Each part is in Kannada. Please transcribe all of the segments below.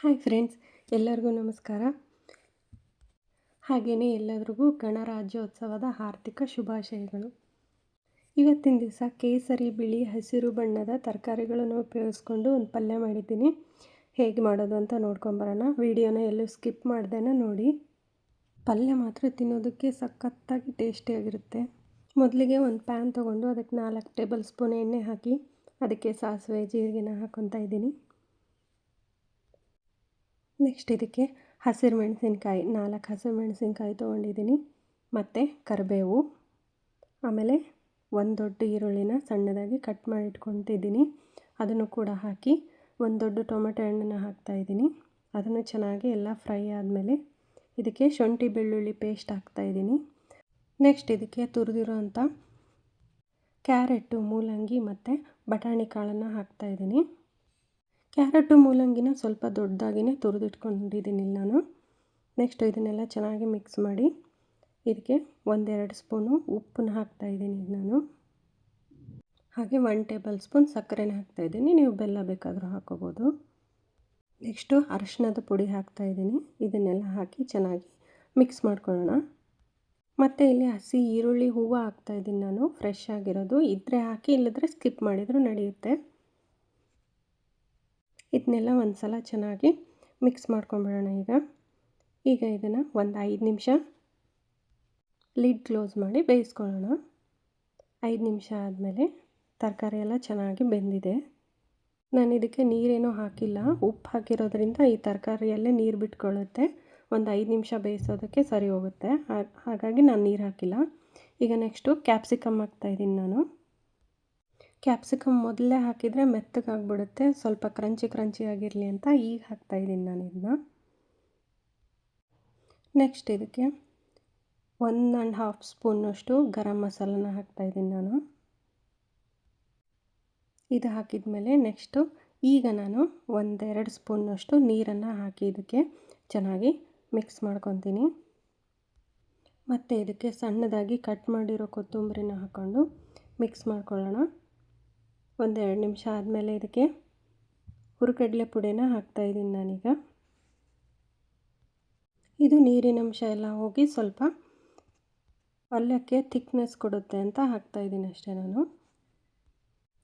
ಹಾಯ್ ಫ್ರೆಂಡ್ಸ್, ಎಲ್ಲರಿಗೂ ನಮಸ್ಕಾರ. ಹಾಗೆಯೇ ಎಲ್ಲರಿಗೂ ಗಣರಾಜ್ಯೋತ್ಸವದ ಆರ್ಥಿಕ ಶುಭಾಶಯಗಳು. ಇವತ್ತಿನ ದಿವಸ ಕೇಸರಿ, ಬಿಳಿ, ಹಸಿರು ಬಣ್ಣದ ತರಕಾರಿಗಳನ್ನು ಉಪಯೋಗಿಸ್ಕೊಂಡು ಒಂದು ಪಲ್ಯ ಮಾಡಿದ್ದೀನಿ. ಹೇಗೆ ಮಾಡೋದು ಅಂತ ನೋಡ್ಕೊಂಬರೋಣ. ವಿಡಿಯೋನ ಎಲ್ಲೂ ಸ್ಕಿಪ್ ಮಾಡ್ದೇನೆ ನೋಡಿ. ಪಲ್ಯ ಮಾತ್ರ ತಿನ್ನೋದಕ್ಕೆ ಸಖತ್ತಾಗಿ ಟೇಸ್ಟಿಯಾಗಿರುತ್ತೆ ಮೊದಲಿಗೆ ಒಂದು ಪ್ಯಾನ್ ತೊಗೊಂಡು ಅದಕ್ಕೆ ನಾಲ್ಕು ಟೇಬಲ್ ಸ್ಪೂನ್ ಎಣ್ಣೆ ಹಾಕಿ ಅದಕ್ಕೆ ಸಾಸಿವೆ, ಜೀರಿಗೆನ ಹಾಕ್ಕೊತಾ ಇದ್ದೀನಿ. ನೆಕ್ಸ್ಟ್ ಇದಕ್ಕೆ ಹಸಿರು ಮೆಣಸಿನ್ಕಾಯಿ, ನಾಲ್ಕು ಹಸಿರು ಮೆಣಸಿನ್ಕಾಯಿ ತೊಗೊಂಡಿದ್ದೀನಿ. ಮತ್ತು ಕರಿಬೇವು, ಆಮೇಲೆ ಒಂದು ದೊಡ್ಡ ಈರುಳ್ಳಿನ ಸಣ್ಣದಾಗಿ ಕಟ್ ಮಾಡಿ ಇಟ್ಕೊತಿದ್ದೀನಿ. ಅದನ್ನು ಕೂಡ ಹಾಕಿ ಒಂದು ದೊಡ್ಡ ಟೊಮೆಟೊ ಹಣ್ಣನ್ನು ಹಾಕ್ತಾಯಿದ್ದೀನಿ ಅದನ್ನು ಚೆನ್ನಾಗಿ ಎಲ್ಲ ಫ್ರೈ ಆದಮೇಲೆ ಇದಕ್ಕೆ ಶುಂಠಿ ಬೆಳ್ಳುಳ್ಳಿ ಪೇಸ್ಟ್ ಹಾಕ್ತಾಯಿದ್ದೀನಿ ನೆಕ್ಸ್ಟ್ ಇದಕ್ಕೆ ತುರಿದಿರೋ ಅಂಥ ಕ್ಯಾರೆಟು, ಮೂಲಂಗಿ ಮತ್ತು ಬಟಾಣಿ ಕಾಳನ್ನು ಹಾಕ್ತಾಯಿದ್ದೀನಿ ಕ್ಯಾರೆಟು ಮೂಲಂಗಿನ ಸ್ವಲ್ಪ ದೊಡ್ಡದಾಗಿಯೇ ತುರಿದಿಟ್ಕೊಂಡಿದ್ದೀನಿ ನಾನು. ನೆಕ್ಸ್ಟ್ ಇದನ್ನೆಲ್ಲ ಚೆನ್ನಾಗಿ ಮಿಕ್ಸ್ ಮಾಡಿ ಇದಕ್ಕೆ ಒಂದೆರಡು ಸ್ಪೂನು ಉಪ್ಪನ್ನ ಹಾಕ್ತಾಯಿದ್ದೀನಿ ನಾನು. ಹಾಗೆ ಒನ್ ಟೇಬಲ್ ಸ್ಪೂನ್ ಸಕ್ಕರೆನ ಹಾಕ್ತಾಯಿದ್ದೀನಿ ನೀವು ಬೆಲ್ಲ ಬೇಕಾದರೂ ಹಾಕೋಬೋದು ನೆಕ್ಸ್ಟು ಅರಶಿನದ ಪುಡಿ ಹಾಕ್ತಾಯಿದ್ದೀನಿ ಇದನ್ನೆಲ್ಲ ಹಾಕಿ ಚೆನ್ನಾಗಿ ಮಿಕ್ಸ್ ಮಾಡ್ಕೊಳ್ಳೋಣ. ಮತ್ತು ಇಲ್ಲಿ ಹಸಿ ಈರುಳ್ಳಿ ಹೂವು ಹಾಕ್ತಾಯಿದ್ದೀನಿ ನಾನು. ಫ್ರೆಶ್ ಆಗಿರೋದು. ಇದ್ದರೆ ಹಾಕಿ ಇಲ್ಲದ್ರೆ ಸ್ಕಿಪ್ ಮಾಡಿದರೂ ನಡೆಯುತ್ತೆ. ಇದನ್ನೆಲ್ಲ ಒಂದು ಸಲ ಚೆನ್ನಾಗಿ ಮಿಕ್ಸ್ ಮಾಡ್ಕೊಂಬಿಡೋಣ ಈಗ. ಈಗ ಇದನ್ನು ಒಂದು ಐದು ನಿಮಿಷ ಲಿಡ್ ಕ್ಲೋಸ್ ಮಾಡಿ ಬೇಯಿಸ್ಕೊಳ್ಳೋಣ. ಐದು ನಿಮಿಷ ಆದಮೇಲೆ ತರಕಾರಿ ಎಲ್ಲ ಚೆನ್ನಾಗಿ ಬೆಂದಿದೆ. ನಾನು ಇದಕ್ಕೆ ನೀರೇನೂ ಹಾಕಿಲ್ಲ. ಉಪ್ಪು ಹಾಕಿರೋದ್ರಿಂದ ಈ ತರಕಾರಿಯಲ್ಲೇ ನೀರು ಬಿಟ್ಕೊಳ್ಳುತ್ತೆ. ಒಂದು ಐದು ನಿಮಿಷ ಬೇಯಿಸೋದಕ್ಕೆ ಸರಿ ಹೋಗುತ್ತೆ. ಹಾಗಾಗಿ ನಾನು ನೀರು ಹಾಕಿಲ್ಲ. ಈಗ ನೆಕ್ಸ್ಟು ಕ್ಯಾಪ್ಸಿಕಮ್ ಹಾಕ್ತಾಯಿದ್ದೀನಿ ನಾನು. ಕ್ಯಾಪ್ಸಿಕಮ್ ಮೊದಲೇ ಹಾಕಿದರೆ ಮೆತ್ತಗಾಗ್ಬಿಡುತ್ತೆ. ಸ್ವಲ್ಪ ಕ್ರಂಚಿ ಕ್ರಂಚಿ ಆಗಿರಲಿ ಅಂತ ಈಗ ಹಾಕ್ತಾಯಿದ್ದೀನಿ ನಾನು ಇದನ್ನ. ನೆಕ್ಸ್ಟ್ ಇದಕ್ಕೆ ಒನ್ ಆ್ಯಂಡ್ ಹಾಫ್ ಸ್ಪೂನಷ್ಟು ಗರಂ ಮಸಾಲನ ಹಾಕ್ತಾಯಿದ್ದೀನಿ ನಾನು. ಇದು ಹಾಕಿದ ಮೇಲೆ ನೆಕ್ಸ್ಟು ಈಗ ನಾನು ಒಂದೆರಡು ಸ್ಪೂನಷ್ಟು ನೀರನ್ನು ಹಾಕಿ ಇದಕ್ಕೆ ಚೆನ್ನಾಗಿ ಮಿಕ್ಸ್ ಮಾಡ್ಕೊತೀನಿ. ಮತ್ತು ಇದಕ್ಕೆ ಸಣ್ಣದಾಗಿ ಕಟ್ ಮಾಡಿರೋ ಕೊತ್ತಂಬರಿನ ಹಾಕ್ಕೊಂಡು ಮಿಕ್ಸ್ ಮಾಡ್ಕೊಳ್ಳೋಣ. ಒಂದೆರಡು ನಿಮಿಷ ಆದಮೇಲೆ ಇದಕ್ಕೆ ಹುರುಗಡ್ಲೆ ಪುಡಿನ ಹಾಕ್ತಾಯಿದ್ದೀನಿ ನಾನೀಗ. ಇದು ನೀರಿನ ಅಂಶ ಎಲ್ಲ ಹೋಗಿ ಸ್ವಲ್ಪ ಪಲ್ಯಕ್ಕೆ ಥಿಕ್ನೆಸ್ ಕೊಡುತ್ತೆ ಅಂತ ಹಾಕ್ತಾಯಿದ್ದೀನಿ ಅಷ್ಟೇ ನಾನು.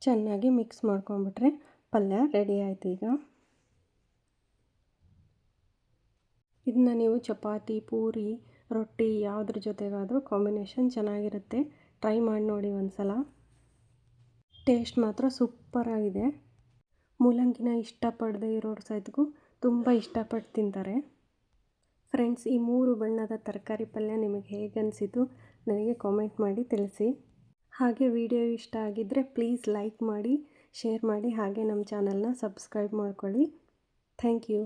ಚೆನ್ನಾಗಿ ಮಿಕ್ಸ್ ಮಾಡ್ಕೊಂಬಿಟ್ರೆ ಪಲ್ಯ ರೆಡಿ ಆಯಿತು ಈಗ. ಇದನ್ನ ನೀವು ಚಪಾತಿ, ಪೂರಿ, ರೊಟ್ಟಿ ಯಾವುದ್ರ ಜೊತೆಗಾದರೂ ಕಾಂಬಿನೇಷನ್ ಚೆನ್ನಾಗಿರುತ್ತೆ. ಟ್ರೈ ಮಾಡಿ ನೋಡಿ ಒಂದು ಸಲ ಟೇಸ್ಟ್ ಮಾತ್ರ ಸೂಪರಾಗಿದೆ. ಮೂಲಂಗಿನ ಇಷ್ಟಪಡದೆ ಇರೋರು ಸಹಿತಗೂ ತುಂಬ ಇಷ್ಟಪಟ್ಟು ತಿಂತಾರೆ. ಫ್ರೆಂಡ್ಸ್, ಈ ಮೂರು ಬಣ್ಣದ ತರಕಾರಿ ಪಲ್ಯ ನಿಮಗೆ ಹೇಗೆ ಅನಿಸಿತು ನನಗೆ ಕಾಮೆಂಟ್ ಮಾಡಿ ತಿಳಿಸಿ. ಹಾಗೆ ವಿಡಿಯೋ ಇಷ್ಟ ಆಗಿದ್ದರೆ ಪ್ಲೀಸ್ ಲೈಕ್ ಮಾಡಿ, ಶೇರ್ ಮಾಡಿ, ಹಾಗೆ ನಮ್ಮ ಚಾನಲ್ನ ಸಬ್ಸ್ಕ್ರೈಬ್ ಮಾಡ್ಕೊಳ್ಳಿ. Thank you.